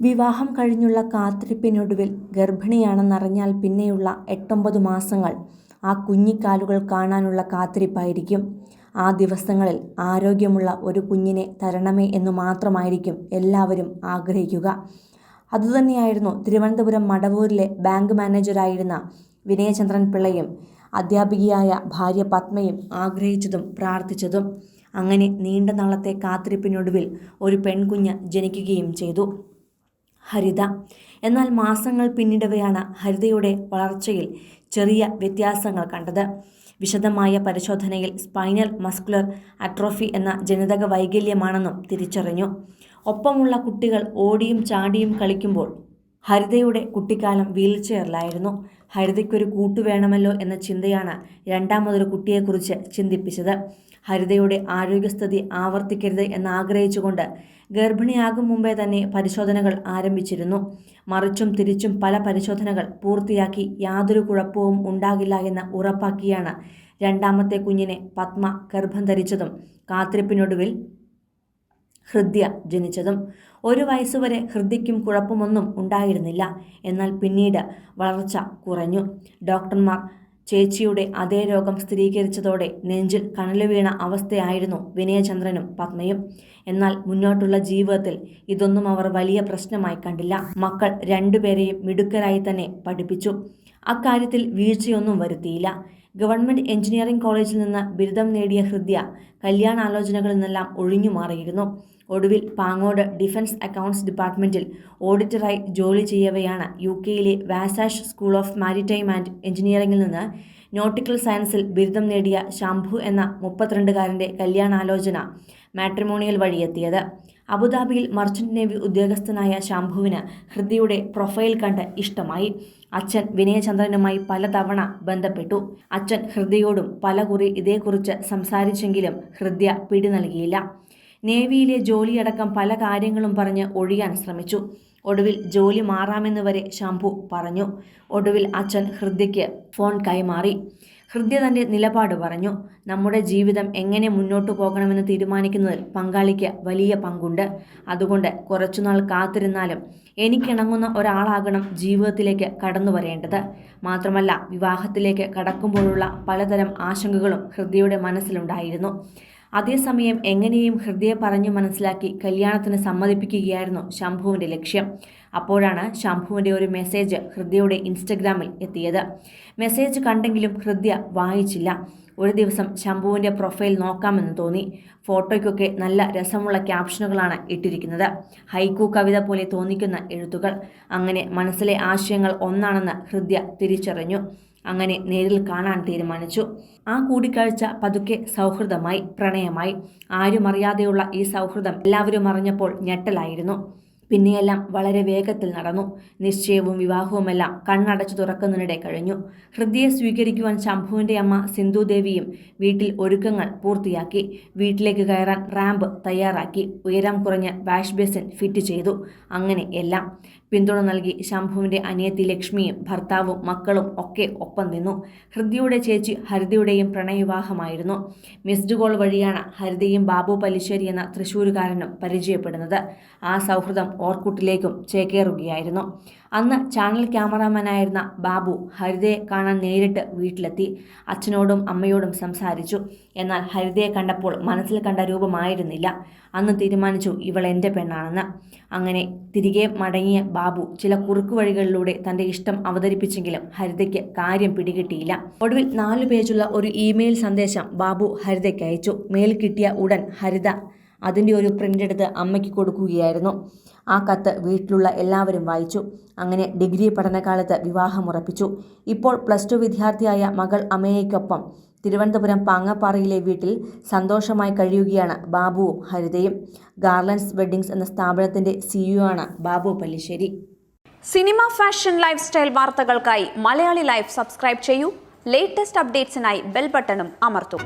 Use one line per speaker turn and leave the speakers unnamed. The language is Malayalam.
വിവാഹം കഴിഞ്ഞുള്ള കാത്തിരിപ്പിനൊടുവിൽ ഗർഭിണിയാണെന്നറിഞ്ഞാൽ പിന്നെയുള്ള എട്ടൊമ്പത് മാസങ്ങൾ ആ കുഞ്ഞിക്കാലുകൾ കാണാനുള്ള കാത്തിരിപ്പായിരിക്കും. ആ ദിവസങ്ങളിൽ ആരോഗ്യമുള്ള ഒരു കുഞ്ഞിനെ തരണമേ എന്ന് മാത്രമായിരിക്കും എല്ലാവരും ആഗ്രഹിക്കുക. അതുതന്നെയായിരുന്നു തിരുവനന്തപുരം മടവൂരിലെ ബാങ്ക് മാനേജരായിരുന്ന വിനയചന്ദ്രൻ പിള്ളയും അധ്യാപികയായ ഭാര്യ പത്മയും ആഗ്രഹിച്ചതും പ്രാർത്ഥിച്ചതും. അങ്ങനെ നീണ്ട നാളത്തെ കാത്തിരിപ്പിനൊടുവിൽ ഒരു പെൺകുഞ്ഞ് ജനിക്കുകയും ചെയ്തു. ഹരിത. എന്നാൽ മാസങ്ങൾ പിന്നിടവെയാണ് ഹരിതയുടെ വളർച്ചയിൽ ചെറിയ വ്യത്യാസങ്ങൾ കണ്ടത്. വിശദമായ പരിശോധനയിൽ സ്പൈനൽ മസ്കുലർ അട്രോഫി എന്ന ജനിതക വൈകല്യമാണെന്നും തിരിച്ചറിഞ്ഞു. ഒപ്പമുള്ള കുട്ടികൾ ഓടിയും ചാടിയും കളിക്കുമ്പോൾ ഹരിതയുടെ കുട്ടിക്കാലം വീൽചെയറിലായിരുന്നു. ഹരിതയ്ക്കൊരു കൂട്ടു വേണമല്ലോ എന്ന ചിന്തയാണ് രണ്ടാമതൊരു കുട്ടിയെക്കുറിച്ച് ചിന്തിപ്പിച്ചത്. ഹരിതയുടെ ആരോഗ്യസ്ഥിതി ആവർത്തിക്കരുത് എന്നാഗ്രഹിച്ചുകൊണ്ട് ഗർഭിണിയാകും മുമ്പേ തന്നെ പരിശോധനകൾ ആരംഭിച്ചിരുന്നു. മറിച്ചും തിരിച്ചും പല പരിശോധനകൾ പൂർത്തിയാക്കി യാതൊരു കുഴപ്പവും ഉണ്ടാകില്ല എന്ന് ഉറപ്പാക്കിയാണ് രണ്ടാമത്തെ കുഞ്ഞിനെ പത്മ ഗർഭം ധരിച്ചതും. കാത്തിരിപ്പിനൊടുവിൽ ഹൃദ്യ ജനിച്ചതും ഒരു വയസ്സുവരെ ഹൃദ്യയ്ക്കും കുഴപ്പമൊന്നും ഉണ്ടായിരുന്നില്ല. എന്നാൽ പിന്നീട് വളർച്ച കുറഞ്ഞു. ഡോക്ടർമാർ ചേച്ചിയുടെ അതേ രോഗം സ്ഥിരീകരിച്ചതോടെ നെഞ്ചിൽ കണലു വീണ അവസ്ഥയായിരുന്നു വിനയചന്ദ്രനും പത്മയും. എന്നാൽ മുന്നോട്ടുള്ള ജീവിതത്തിൽ ഇതൊന്നും അവർ വലിയ പ്രശ്നമായി കണ്ടില്ല. മക്കൾ രണ്ടുപേരെയും മിടുക്കരായി തന്നെ പഠിപ്പിച്ചു. അക്കാര്യത്തിൽ വീഴ്ചയൊന്നും വരുത്തിയില്ല. ഗവൺമെന്റ് എഞ്ചിനീയറിംഗ് കോളേജിൽ നിന്ന് ബിരുദം നേടിയ ഹൃദ്യ കല്യാണാലോചനകളിൽ നിന്നെല്ലാം ഒഴിഞ്ഞു മാറിയിരുന്നു. ഒടുവിൽ പാങ്ങോട് ഡിഫൻസ് അക്കൗണ്ട്സ് ഡിപ്പാർട്ട്മെന്റിൽ ഓഡിറ്ററായി ജോലി ചെയ്യവെയാണ് യു കെയിലെ Warsash school of maritime and എഞ്ചിനീയറിംഗിൽ നിന്ന് നോട്ടിക്കൽ സയൻസിൽ ബിരുദം നേടിയ ശംഭു എന്ന മുപ്പത്തിരണ്ടുകാരന്റെ കല്യാണാലോചന മാട്രിമോണിയൽ വഴിയെത്തിയത്. അബുദാബിയിൽ മർച്ചന്റ് നേവി ഉദ്യോഗസ്ഥനായ ശംഭുവിന് ഹൃദ്യയുടെ പ്രൊഫൈൽ കണ്ട് ഇഷ്ടമായി. അച്ഛൻ വിനയചന്ദ്രനുമായി പലതവണ ബന്ധപ്പെട്ടു. അച്ഛൻ ഹൃദ്യയോടും പല കുറി ഇതേക്കുറിച്ച് സംസാരിച്ചെങ്കിലും ഹൃദ്യ പിടി നൽകിയില്ല നേവിയിലെ ജോലിയടക്കം പല കാര്യങ്ങളും പറഞ്ഞ് ഒഴിയാൻ ശ്രമിച്ചു. ഒടുവിൽ ജോലി മാറാമെന്ന് വരെ ശംഭു പറഞ്ഞു. ഒടുവിൽ അച്ഛൻ ഹൃദ്യയ്ക്ക് ഫോൺ കൈമാറി. ഹൃദ്യ തന്റെ നിലപാട് പറഞ്ഞു. നമ്മുടെ ജീവിതം എങ്ങനെ മുന്നോട്ട് പോകണമെന്ന് തീരുമാനിക്കുന്നതിൽ പങ്കാളിക്ക് വലിയ പങ്കുണ്ട്. അതുകൊണ്ട് കുറച്ചുനാൾ കാത്തിരുന്നാലും എനിക്കിണങ്ങുന്ന ഒരാളാകണം ജീവിതത്തിലേക്ക് കടന്നു വരേണ്ടത്. മാത്രമല്ല വിവാഹത്തിലേക്ക് കടക്കുമ്പോഴുള്ള പലതരം ആശങ്കകളും ഹൃദ്യയുടെ മനസ്സിലുണ്ടായിരുന്നു. അതേസമയം എങ്ങനെയും ഹൃദയ പറഞ്ഞു മനസ്സിലാക്കി കല്യാണത്തിന് സമ്മതിപ്പിക്കുകയായിരുന്നു ശംഭുവിന്റെ ലക്ഷ്യം. അപ്പോഴാണ് ശംഭുവിന്റെ ഒരു മെസ്സേജ് ഹൃദയയുടെ ഇൻസ്റ്റഗ്രാമിൽ എത്തിയത്. മെസ്സേജ് കണ്ടെങ്കിലും ഹൃദയ വായിച്ചില്ല. ഒരു ദിവസം ശംഭുവിന്റെ പ്രൊഫൈൽ നോക്കാമെന്ന് തോന്നി. ഫോട്ടോയ്ക്കൊക്കെ നല്ല രസമുള്ള ക്യാപ്ഷനുകളാണ് ഇട്ടിരിക്കുന്നത്. ഹൈക്കു കവിത പോലെ തോന്നിക്കുന്ന എഴുത്തുകൾ. അങ്ങനെ മനസ്സിലെ ആശയങ്ങൾ ഒന്നാണെന്ന് ഹൃദയ തിരിച്ചറിഞ്ഞു. അങ്ങനെ നേരിൽ കാണാൻ തീരുമാനിച്ചു. ആ കൂടിക്കാഴ്ച പതുക്കെ സൗഹൃദമായി പ്രണയമായി. ആരും അറിയാതെയുള്ള ഈ സൗഹൃദം എല്ലാവരും അറിഞ്ഞപ്പോൾ ഞെട്ടലായിരുന്നു. പിന്നെയെല്ലാം വളരെ വേഗത്തിൽ നടന്നു. നിശ്ചയവും വിവാഹവുമെല്ലാം കണ്ണടച്ചു തുറക്കുന്നതിനിടെ കഴിഞ്ഞു. ഹൃദയെ സ്വീകരിക്കുവാൻ ശംഭുവിന്റെ അമ്മ സിന്ധുദേവിയും വീട്ടിൽ ഒരുക്കങ്ങൾ പൂർത്തിയാക്കി. വീട്ടിലേക്ക് കയറാൻ റാമ്പ് തയ്യാറാക്കി. ഉയരം കുറഞ്ഞ വാഷ് ബേസിൻ ഫിറ്റ് ചെയ്തു. അങ്ങനെ എല്ലാം. പിന്തുണ നൽകി ശംഭുവിന്റെ അനിയത്തി ലക്ഷ്മിയും ഭർത്താവും മക്കളും ഒക്കെ ഒപ്പം നിന്നു. ഹൃദിയുടെ ചേച്ചി ഹരിതയുടെയും പ്രണയവിവാഹമായിരുന്നു. മിസ്ഡ് കോൾ വഴിയാണ് ഹരിതയും ബാബു പല്ലിശ്ശേരി എന്ന തൃശ്ശൂരുകാരനും പരിചയപ്പെടുന്നത്. ആ സൗഹൃദം ഓർക്കുട്ടിലേക്കും ചേക്കേറുകയായിരുന്നു. അന്ന് ചാനൽ ക്യാമറാമാനായിരുന്ന ബാബു ഹരിതയെ കാണാൻ നേരിട്ട് വീട്ടിലെത്തി അച്ഛനോടും അമ്മയോടും സംസാരിച്ചു. എന്നാൽ ഹരിതയെ കണ്ടപ്പോൾ മനസ്സിൽ കണ്ട രൂപമായിരുന്നില്ല. അന്ന് തീരുമാനിച്ചു ഇവൾ എന്റെ പെണ്ണാണെന്ന്. അങ്ങനെ തിരികെ മടങ്ങിയ ബാബു ചില കുറുക്കു വഴികളിലൂടെ തന്റെ ഇഷ്ടം അവതരിപ്പിച്ചെങ്കിലും ഹരിതയ്ക്ക് കാര്യം പിടികിട്ടിയില്ല. ഒടുവിൽ നാലു പേജുള്ള ഒരു ഇമെയിൽ സന്ദേശം ബാബു ഹരിതയ്ക്ക് അയച്ചു. മെയിൽ കിട്ടിയ ഉടൻ ഹരിത അതിന്റെ ഒരു പ്രിന്റ് എടുത്ത് അമ്മയ്ക്ക് കൊടുക്കുകയായിരുന്നു. ആ കത്ത് വീട്ടിലുള്ള എല്ലാവരും വായിച്ചു. അങ്ങനെ ഡിഗ്രി പഠനകാലത്ത് വിവാഹമുറപ്പിച്ചു ഇപ്പോൾ പ്ലസ് ടു വിദ്യാർത്ഥിയായ മകൾ അമേയ്ക്കൊപ്പം തിരുവനന്തപുരം പാങ്ങപ്പാറയിലെ വീട്ടിൽ സന്തോഷമായി കഴിയുകയാണ് ബാബുവും ഹരിതയും. ഗാർലൻഡ്സ് വെഡ്ഡിങ്സ് എന്ന സ്ഥാപനത്തിന്റെ സിഇഒ ആണ് Babu Pallissery.
Cinema fashion lifestyle വാർത്തകൾക്കായി മലയാളി ലൈഫ് സബ്സ്ക്രൈബ് ചെയ്യൂ. ലേറ്റസ്റ്റ് അപ്ഡേറ്റ്സിനായി ബെൽ ബട്ടണും അമർത്തും.